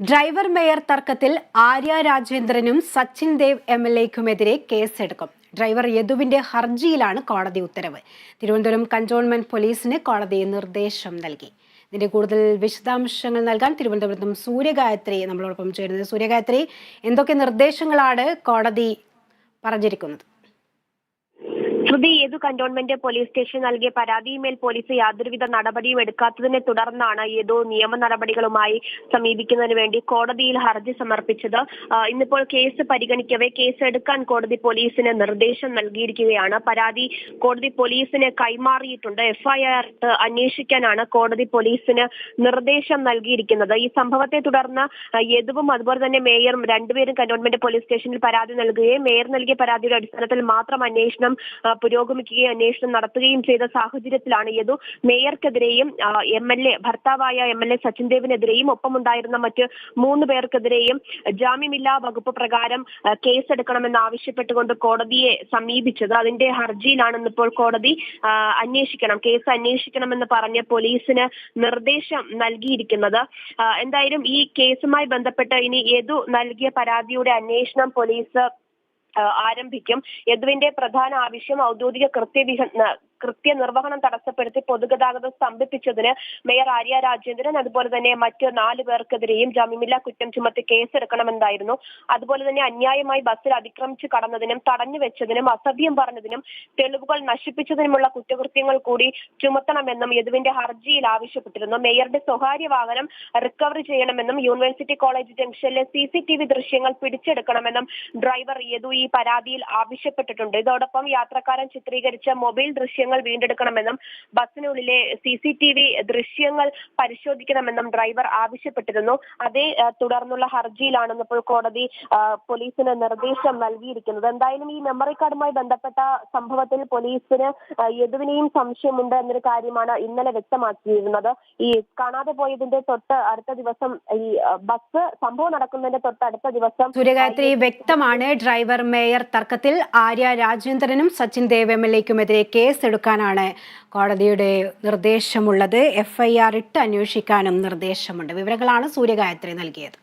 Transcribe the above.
Driver mayor തർക്കത്തിൽ ആര്യ രാജേന്ദ്രനും Sachin Dev M L എക്കുമെതിരെ കേസെടുക്കും. ഡ്രൈവർ യദുവിന്റെ ഹർജിയിലാണ് കോടതി ഉത്തരവ്. തിരുവനന്തപുരം കന്റോൺമെന്റ് പോലീസിന് കോടതി നിർദ്ദേശം നൽകി. ഇതിന്റെ കൂടുതൽ വിശദാംശങ്ങൾ നൽകാൻ തിരുവനന്തപുരത്തും സൂര്യഗായത്രി നമ്മളോടൊപ്പം ചേരുന്നത്. സൂര്യഗായത്രി എന്തൊക്കെ നിർദ്ദേശങ്ങളാണ് കോടതി പറഞ്ഞിരിക്കുന്നത്? ശ്രുതി ഏതു കന്റോൺമെന്റ് പോലീസ് സ്റ്റേഷൻ നൽകിയ പരാതിയുമേൽ പോലീസ് യാതൊരുവിധ നടപടിയും എടുക്കാത്തതിനെ തുടർന്നാണ് ഏതോ നിയമ നടപടികളുമായി സമീപിക്കുന്നതിന് വേണ്ടി കോടതിയിൽ ഹർജി സമർപ്പിച്ചത്. ഇന്നിപ്പോൾ കേസ് പരിഗണിക്കവേ കേസ് എടുക്കാൻ കോടതി പോലീസിന് നിർദ്ദേശം നൽകിയിരിക്കുകയാണ്. പരാതി കോടതി പോലീസിന് കൈമാറിയിട്ടുണ്ട്. എഫ്ഐആർ അന്വേഷിക്കാനാണ് കോടതി പോലീസിന് നിർദ്ദേശം നൽകിയിരിക്കുന്നത്. ഈ സംഭവത്തെ തുടർന്ന് യദുവും അതുപോലെ തന്നെ മേയറും രണ്ടുപേരും കന്റോൺമെന്റ് പോലീസ് സ്റ്റേഷനിൽ പരാതി നൽകുകയും മേയർ നൽകിയ പരാതിയുടെ അടിസ്ഥാനത്തിൽ മാത്രം അന്വേഷണം പുരോഗമിക്കുകയും അന്വേഷണം നടത്തുകയും ചെയ്ത സാഹചര്യത്തിലാണ് യദു മേയർക്കെതിരെയും എം എൽ എ ഭർത്താവായ എം എൽ എ സച്ചിൻ ദേവിനെതിരെയും ഒപ്പമുണ്ടായിരുന്ന മറ്റ് മൂന്ന് പേർക്കെതിരെയും ജാമ്യമില്ലാ വകുപ്പ് പ്രകാരം കേസെടുക്കണമെന്ന് ആവശ്യപ്പെട്ടുകൊണ്ട് കോടതിയെ സമീപിച്ചത്. അതിന്റെ ഹർജിയിലാണ് ഇന്നിപ്പോൾ കോടതി അന്വേഷിക്കണം കേസ് അന്വേഷിക്കണമെന്ന് പറഞ്ഞ് പോലീസിന് നിർദ്ദേശം നൽകിയിരിക്കുന്നത്. എന്തായാലും ഈ കേസുമായി ബന്ധപ്പെട്ട് ഇനി യദു നൽകിയ പരാതിയുടെ അന്വേഷണം പോലീസ് ആരംഭിക്കും. യദുവിന്റെ പ്രധാന ആവശ്യം ഔദ്യോഗിക കൃത്യവിഹ കൃത്യനിർവഹണം തടസ്സപ്പെടുത്തി പൊതുഗതാഗതം സ്തംഭിപ്പിച്ചതിന് മേയർ ആര്യ രാജേന്ദ്രൻ അതുപോലെ തന്നെ മറ്റ് നാല് പേർക്കെതിരെയും ജാമ്യമില്ലാ കുറ്റം ചുമത്തി കേസെടുക്കണമെന്നായിരുന്നു. അതുപോലെ തന്നെ അന്യായമായി ബസ്സിൽ അതിക്രമിച്ചു കടന്നതിനും തടഞ്ഞു വെച്ചതിനും അസഭ്യം പറഞ്ഞതിനും തെളിവുകൾ നശിപ്പിച്ചതിനുമുള്ള കുറ്റകൃത്യങ്ങൾ കൂടി ചുമത്തണമെന്നും യദുവിന്റെ ഹർജിയിൽ ആവശ്യപ്പെട്ടിരുന്നു. മേയറുടെ സ്വകാര്യ വാഹനം റിക്കവറി ചെയ്യണമെന്നും യൂണിവേഴ്സിറ്റി കോളേജ് ജംഗ്ഷനിലെ സി സി ടി വി ദൃശ്യങ്ങൾ പിടിച്ചെടുക്കണമെന്നും ഡ്രൈവർ യദു ഈ പരാതിയിൽ ആവശ്യപ്പെട്ടിട്ടുണ്ട്. ഇതോടൊപ്പം യാത്രക്കാരൻ ചിത്രീകരിച്ച മൊബൈൽ ദൃശ്യങ്ങൾ വീണ്ടെടുക്കണമെന്നും ബസ്സിനുള്ളിലെ സി സി ടി വി ദൃശ്യങ്ങൾ പരിശോധിക്കണമെന്നും ഡ്രൈവർ ആവശ്യപ്പെട്ടിരുന്നു. അതേ തുടർന്നുള്ള ഹർജിയിലാണ് ഇപ്പോൾ കോടതി പോലീസിന് നിർദ്ദേശം നൽകിയിരിക്കുന്നത്. എന്തായാലും ഈ മെമ്മറി കാർഡുമായി ബന്ധപ്പെട്ട സംഭവത്തിൽ പോലീസിന് യദുവിനെയും സംശയമുണ്ട് എന്നൊരു കാര്യമാണ് ഇന്നലെ വ്യക്തമാക്കിയിരുന്നത്. ഈ കാണാതെ പോയതിന്റെ തൊട്ട് അടുത്ത ദിവസം ഈ ബസ് സംഭവം നടക്കുന്നതിന്റെ തൊട്ട് അടുത്ത ദിവസം സൂര്യഗായത്രി വ്യക്തമാണ്. ഡ്രൈവർ മേയർ തർക്കത്തിൽ ആര്യ രാജേന്ദ്രനും സച്ചിൻ ദേവ് എം എൽ എക്കുമെതിരെ കേസെടുക്കാനാണ് കോടതിയുടെ നിർദ്ദേശമുള്ളത്. എഫ്ഐആർ ഇട്ട് അന്വേഷിക്കാനും നിർദ്ദേശമുണ്ട്. വിവരങ്ങളാണ് സൂര്യഗായത്രി നൽകിയത്.